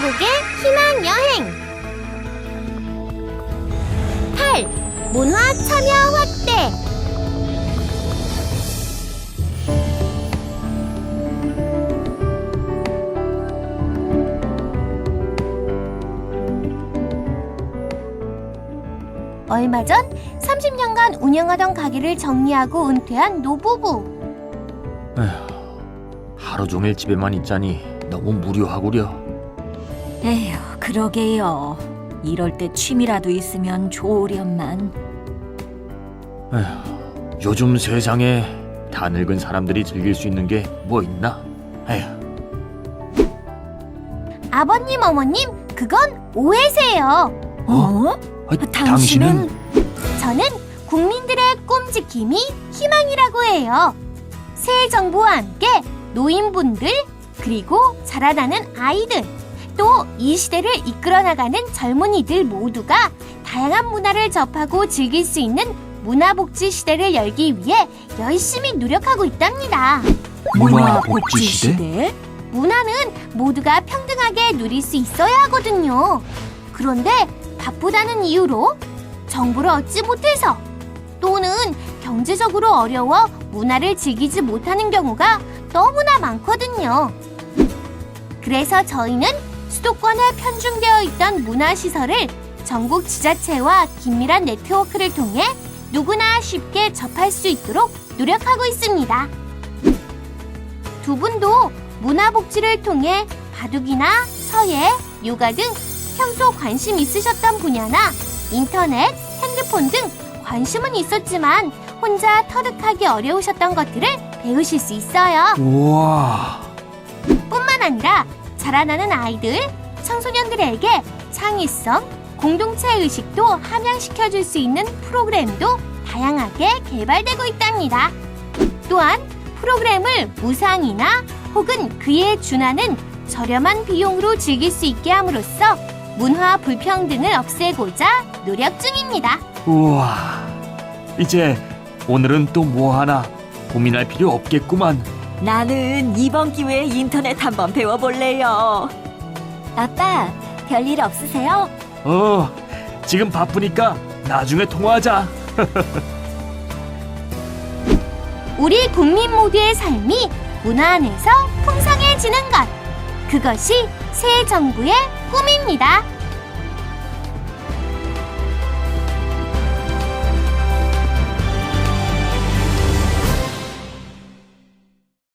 한국의 희망 여행 8. 문화 참여 확대 얼마 전 30년간 운영하던 가게를 정리하고 은퇴한 노부부. 하루 종일 집에만 있자니 너무 무료하구려. 에휴, 그러게요. 이럴 때 취미라도 있으면 좋으련만. 요즘 세상에 다 늙은 사람들이 즐길 수 있는 게 뭐 있나? 에휴, 아버님, 어머님, 그건 오해세요. 어? 아, 당신은 저는 국민들의 꿈 지킴이 희망이라고 해요. 새 정부와 함께 노인분들, 그리고 자라나는 아이들, 또 이 시대를 이끌어 나가는 젊은이들 모두가 다양한 문화를 접하고 즐길 수 있는 문화복지 시대를 열기 위해 열심히 노력하고 있답니다. 문화 복지 시대? 문화는 모두가 평등하게 누릴 수 있어야 하거든요. 그런데 바쁘다는 이유로 정보를 얻지 못해서 또는 경제적으로 어려워 문화를 즐기지 못하는 경우가 너무나 많거든요. 그래서 저희는 수도권에 편중되어 있던 문화시설을 전국 지자체와 긴밀한 네트워크를 통해 누구나 쉽게 접할 수 있도록 노력하고 있습니다. 두 분도 문화복지를 통해 바둑이나 서예, 요가 등 평소 관심 있으셨던 분야나 인터넷, 핸드폰 등 관심은 있었지만 혼자 터득하기 어려우셨던 것들을 배우실 수 있어요. 우와, 뿐만 아니라 자라나는 아이들, 청소년들에게 창의성, 공동체 의식도 함양시켜 줄 수 있는 프로그램도 다양하게 개발되고 있답니다. 또한 프로그램을 무상이나 혹은 그에 준하는 저렴한 비용으로 즐길 수 있게 함으로써 문화 불평등을 없애고자 노력 중입니다. 우와. 이제 오늘은 또 뭐 하나 고민할 필요 없겠구만. 나는 이번 기회에 인터넷 한번 배워볼래요. 아빠, 별일 없으세요? 어, 지금 바쁘니까 나중에 통화하자. 우리 국민 모두의 삶이 문화 안에서 풍성해지는 것. 그것이 새 정부의 꿈입니다.